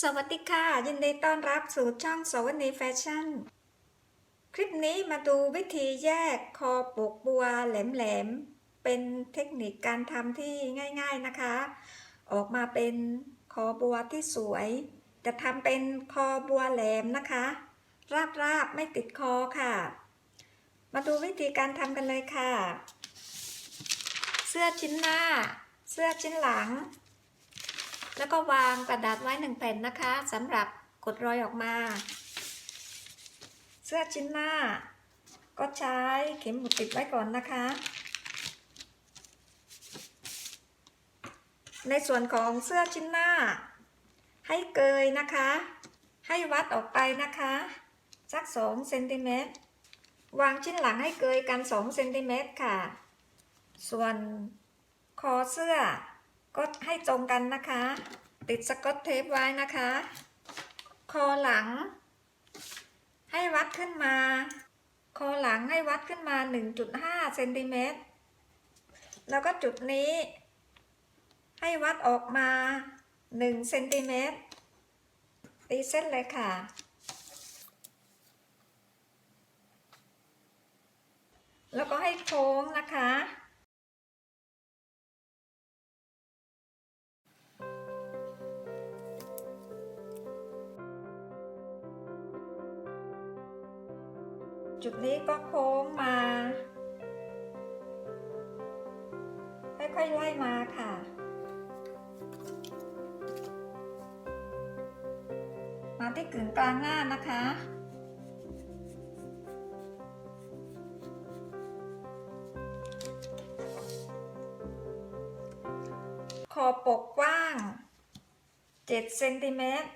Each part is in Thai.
สวัสดีค่ะ ยินดีต้อนรับสู่ช่องสวนีแฟชั่น คลิปนี้มาดูวิธีแยกคอปกบัวแหลมๆ เป็นเทคนิคการทำที่ง่าย ๆนะคะ ออกมาเป็นคอบัวที่สวย จะทำเป็นคอบัวแหลมนะคะ ราบๆ ไม่ติดคอค่ะ มาดูวิธีการทำกันเลยค่ะ เสื้อชิ้นหน้า เสื้อชิ้นหลัง แล้วก็วางกระดาษไว้หนึ่งแผ่นนะคะสำหรับกดรอยออกมา เสื้อชิ้นหน้า ก็ใช้เข็มหมุดติดไว้ก่อนนะคะ ในส่วนของเสื้อชิ้นหน้า ให้เกยนะคะ ให้วัดออกไปนะคะ สัก2เซนติเมตรวางชิ้นหลังให้เกยกัน2เซนติเมตรค่ะ ส่วนคอเสื้อ ก็ให้ตรงกันนะคะ ติดสกอตเทปไว้นะคะ คอหลัง ให้วัดขึ้นมา คอหลังให้วัดขึ้นมา 1.5เซนติเมตรแล้วก็จุดนี้ ให้วัดออกมา1เซนติเมตรตีเส้นเลยค่ะ แล้วก็ให้โค้งนะคะ จุดนี้ก็โค้งมา ค่อยๆไล่มาค่ะ มาที่กึ่งกลางหน้านะคะขอปกกว้าง 7 เซนติเมตร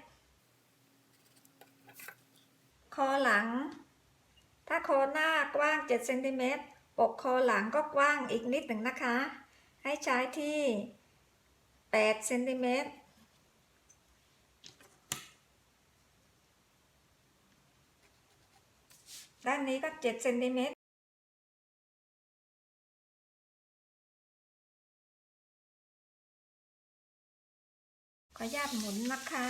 คอหลัง ถ้าคอหน้ากว้าง7เซนติเมตรปกคอหลังก็กว้างอีกนิดหนึ่งนะคะ ให้ใช้ที่8เซนติเมตรด้านนี้ก็7เซนติเมตรขออนุญาตหมุนนะคะ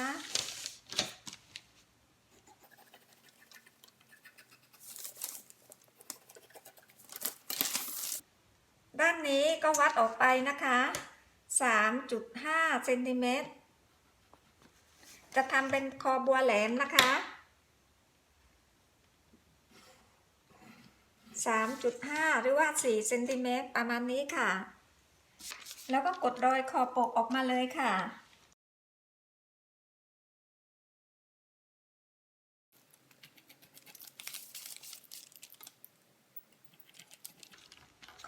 ด้านนี้ก็วัดออกไปนะคะ3.5เซนติเมตร จะทำเป็นคอบัวแหลมนะคะ3.5หรือว่า4เซนติเมตรประมาณนี้ค่ะ แล้วก็กดรอยคอปกออกมาเลยค่ะ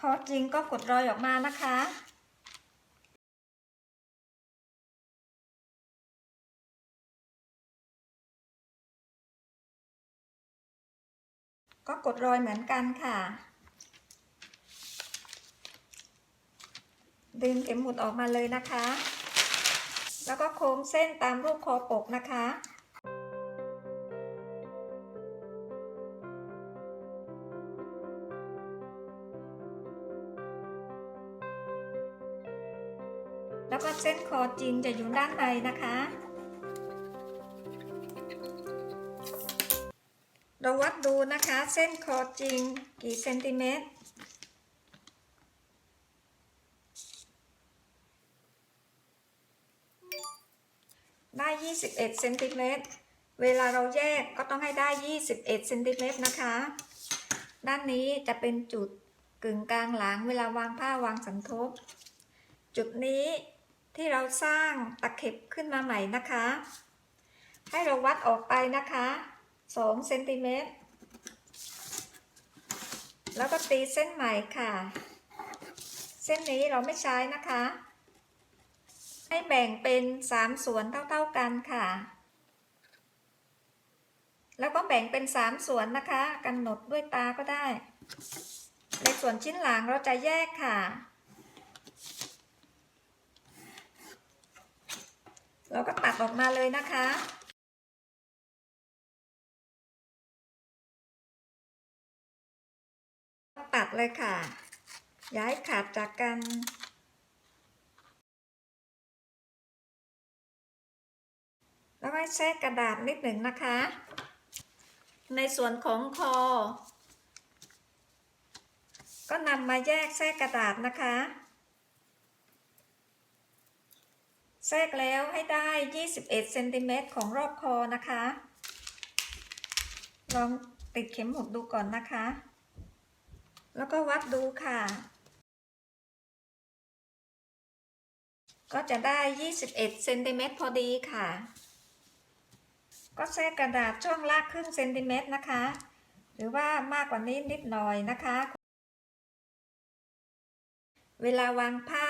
อจริงก็กดรอยออกมานะคะก็กดรอยเหมือนกันค่ะ ดึงเข็มหมุดออกมาเลยนะคะ แล้วก็โค้งเส้นตามรูปคอปกนะคะ แล้วก็เส้นคอจริงจะอยู่ด้านในนะคะ เราวัดดูนะคะ เส้นคอจริงกี่เซนติเมตรได้ 21เซนติเมตร เวลาเราแยกก็ต้องให้ได้ 21เซนติเมตรนะคะ ด้านนี้จะเป็นจุดกึ่งกลางหลังเวลาวางผ้าวางสันทบ จุดนี้ ที่เราสร้างตะเข็บขึ้นมาใหม่นะคะ ให้เราวัดออกไปนะคะ2เซนติเมตรแล้วก็ตีเส้นใหม่ค่ะ เส้นนี้เราไม่ใช้นะคะ ให้แบ่งเป็น 3 ส่วนเท่าๆกันค่ะ แล้วก็แบ่งเป็น 3 ส่วนนะคะกำหนดด้วยตาก็ได้ ในส่วนชิ้นหลังเราจะแยกค่ะ เราก็ตัดออกมาเลยนะคะตัดเลยค่ะ ย้ายขาดจากกันแล้วก็แทรกกระดาษนิดหนึ่งนะคะ ในส่วนของคอ ก็นำมาแยกแทรกกระดาษนะคะ แทรกแล้วให้ได้ 21เซนติเมตรของรอบคอนะคะ ลองติดเข็มหมุดดูก่อนนะคะ แล้วก็วัดดูค่ะ ก็จะได้ 21เซนติเมตรพอดีค่ะ ก็แทรกกระดาษช่องลากครึ่งเซนติเมตรนะคะ หรือว่ามากกว่านี้นิดหน่อยนะคะ เวลาวางผ้า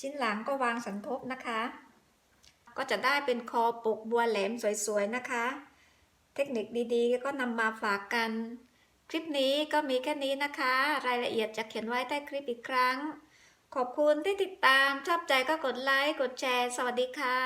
ชิ้นหลังก็วางสันทบนะคะ ก็จะได้เป็นคอปกบัวแหลมสวยๆนะคะ เทคนิคดีๆ ก็นำมาฝากกัน คลิปนี้ก็มีแค่นี้นะคะ รายละเอียดจะเขียนไว้ใต้คลิปอีกครั้ง ขอบคุณที่ติดตาม ชอบใจก็กดไลค์ กดแชร์ สวัสดีค่ะ